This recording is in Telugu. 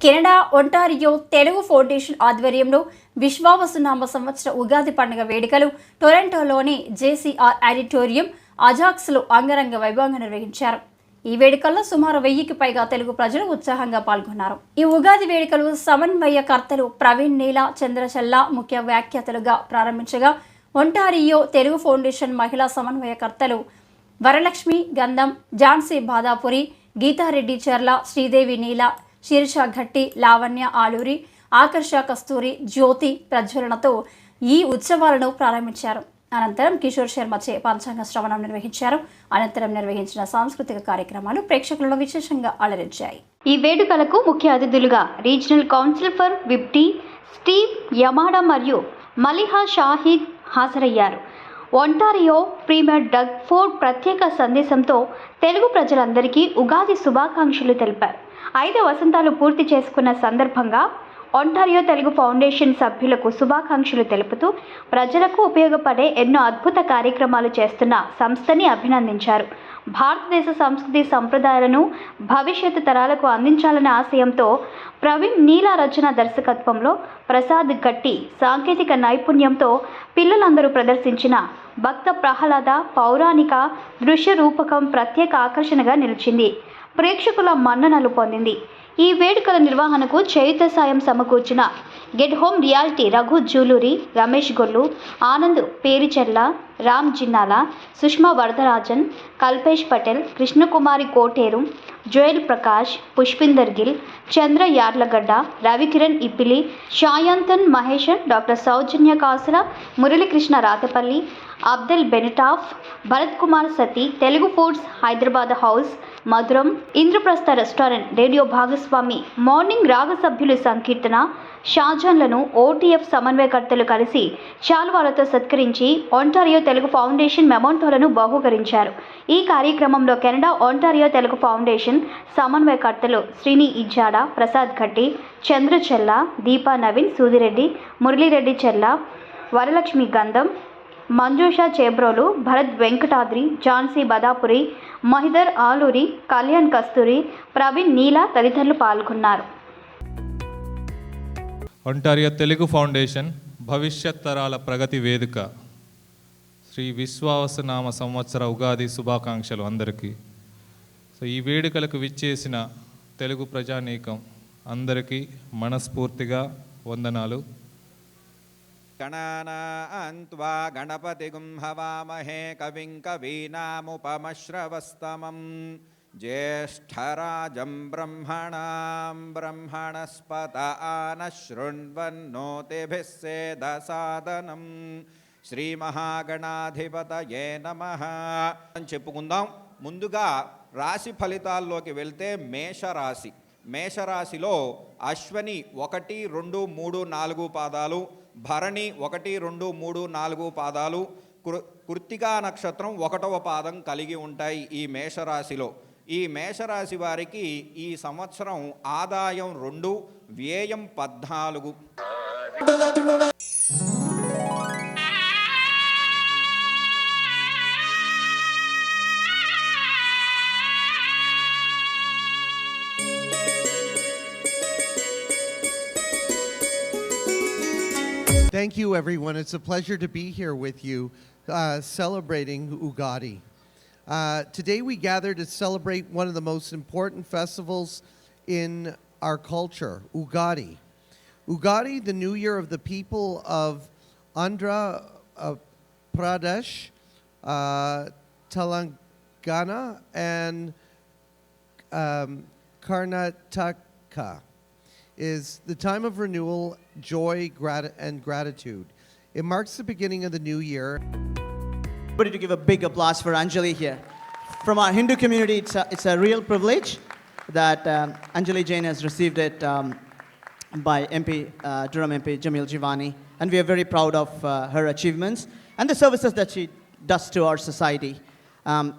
కెనడా ఒంటారియో తెలుగు ఫౌండేషన్ ఆధ్వర్యంలో విశ్వావసునామ సంవత్సర ఉగాది పండుగ వేడుకలు టొరంటోలోని జేసీఆర్ ఆడిటోరియం అజాక్స్లో అంగరంగ వైభవంగా నిర్వహించారు. ఈ వేడుకల్లో సుమారు వెయ్యికి పైగా తెలుగు ప్రజలు ఉత్సాహంగా పాల్గొన్నారు. ఈ ఉగాది వేడుకలు సమన్వయకర్తలు ప్రవీణ్ నీల చంద్రచల్ల ముఖ్య వ్యాఖ్యాతలుగా ప్రారంభించగా ఒంటారియో తెలుగు ఫౌండేషన్ మహిళా సమన్వయకర్తలు వరలక్ష్మి గంధం ఝాన్సీ బాదాపురి గీతారెడ్డి చర్ల శ్రీదేవి నీల శీర్ష ఘట్టి లావణ్య ఆలూరి ఆకర్ష కస్తూరి జ్యోతి ప్రజ్వలనతో ఈ ఉత్సవాలను ప్రారంభించారు. అనంతరం కిషోర్ శర్మచే పంచాంగ శ్రవణం నిర్వహించారు. అనంతరం నిర్వహించిన సాంస్కృతిక కార్యక్రమాలు ప్రేక్షకులను విశేషంగా అలరించాయి. ఈ వేడుకలకు ముఖ్య అతిథులుగా రీజనల్ కౌన్సిల్ ఫర్ విప్టీ స్టీవ్ యమాడా మరియు మలిహా షాహిద్ హాజరయ్యారు. ఒంటారియో ప్రీమియర్ డగ్ ఫోర్డ్ ప్రత్యేక సందేశంతో తెలుగు ప్రజలందరికీ ఉగాది శుభాకాంక్షలు తెలిపారు. ఐదు వసంతాలు పూర్తి చేసుకున్న సందర్భంగా ఒంటారియో తెలుగు ఫౌండేషన్ సభ్యులకు శుభాకాంక్షలు తెలుపుతూ ప్రజలకు ఉపయోగపడే ఎన్నో అద్భుత కార్యక్రమాలు చేస్తున్న సంస్థని అభినందించారు. భారతదేశ సంస్కృతి సంప్రదాయాలను భవిష్యత్తు తరాలకు అందించాలనే ఆశయంతో ప్రవీణ్ నీలా రచన దర్శకత్వంలో ప్రసాద్ గట్టి సాంకేతిక నైపుణ్యంతో పిల్లలందరూ ప్రదర్శించిన భక్త ప్రహ్లాద పౌరాణిక దృశ్య రూపకం ప్రత్యేక ఆకర్షణగా నిలిచింది. ప్రేక్షకుల మన్ననలు పొందింది. ఈ వేడుకల నిర్వహణకు చేయుత సాయం సమకూర్చిన get home realty Raghu Juluri Ramesh Gollu Anand Pericherla Ram Jinnala Sushma Varadarajan Kalpesh Patel Krishnakumari Koteru Joel Prakash Pushpinder Gill Chandra Yarlagadda Ravikiran Ippili Shayanthan Maheshan doctor Soujanya Kasula Muralikrishna Ratapalli Abdul బెనిటాఫ్ Bharat Kumar Sati Telugu foods Hyderabad house Madhuram Indraprastha restaurant radio భాగస్వామి మార్నింగ్ రాగ సభ్యులు సంకీర్తన షాజాన్లను ఓటీఎఫ్ సమన్వయకర్తలు కలిసి శాల్వాలతో సత్కరించి ఒంటారియో తెలుగు ఫౌండేషన్ మెమోంటోలను బహూకరించారు. ఈ కార్యక్రమంలో కెనడా ఒంటారియో తెలుగు ఫౌండేషన్ సమన్వయకర్తలు శ్రీని ఇజ్జాడ ప్రసాద్ ఘట్టి చంద్రచెల్ల దీపా నవీన్ సూదిరెడ్డి మురళీరెడ్డి చెల్ల వరలక్ష్మి గంధం మంజుష చేబ్రోలు భరత్ వెంకటాద్రి ఝాన్సీ బదాపురి మహిదర్ ఆలూరి కళ్యాణ్ కస్తూరి ప్రవీణ్ నీలా తదితరులు పాల్గొన్నారు. ఒంటారియో తెలుగు ఫౌండేషన్ భవిష్యత్ తరాల ప్రగతి వేదిక శ్రీ విశ్వాసనామ సంవత్సర ఉగాది శుభాకాంక్షలు అందరికీ సో ఈ వేడుకలకు విచ్చేసిన తెలుగు ప్రజానీకం అందరికీ మనస్ఫూర్తిగా వందనాలు. గణానాన్వా గణపతి గుంహవామహే కవిం కవీనాముపమశ్రవస్తమం. ज्येष्ठराजं ब्रह्मणां ब्रह्मणस्पत आनः शृण्वन्नोतिभिः सेदसादनं శ్రీమహాగణాధిపతయే నమ అని చెప్పుకుందాం ముందుగా రాశి ఫలితాల్లోకి వెళ్తే మేషరాశి మేషరాశిలో అశ్వని ఒకటి రెండు మూడు నాలుగు పాదాలు భరణి ఒకటి రెండు మూడు నాలుగు పాదాలు కృ కృత్తికా నక్షత్రం ఒకటవ పాదం కలిగి ఉంటాయి ఈ మేషరాశిలో ఈ మేషరాశి వారికి ఈ సంవత్సరం ఆదాయం రెండు వ్యయం పద్నాలుగు Thank you, everyone. It's a pleasure to be here with you uh, celebrating Ugadi. Uh, today, we gather to celebrate one of the most important festivals in our culture, Ugadi. Ugadi, the new year of the people of Andhra uh, Pradesh, uh, Telangana, and um, Karnataka is the time of renewal, joy, grat- and gratitude. It marks the beginning of the new year. Everybody to give a big applause for Anjali here. From our Hindu community, it's a, it's a real privilege that um, Anjali Jain has received it um, by MP, uh, Durham MP Jamil Jivani, and we are very proud of uh, her achievements and the services that she does to our society. Um,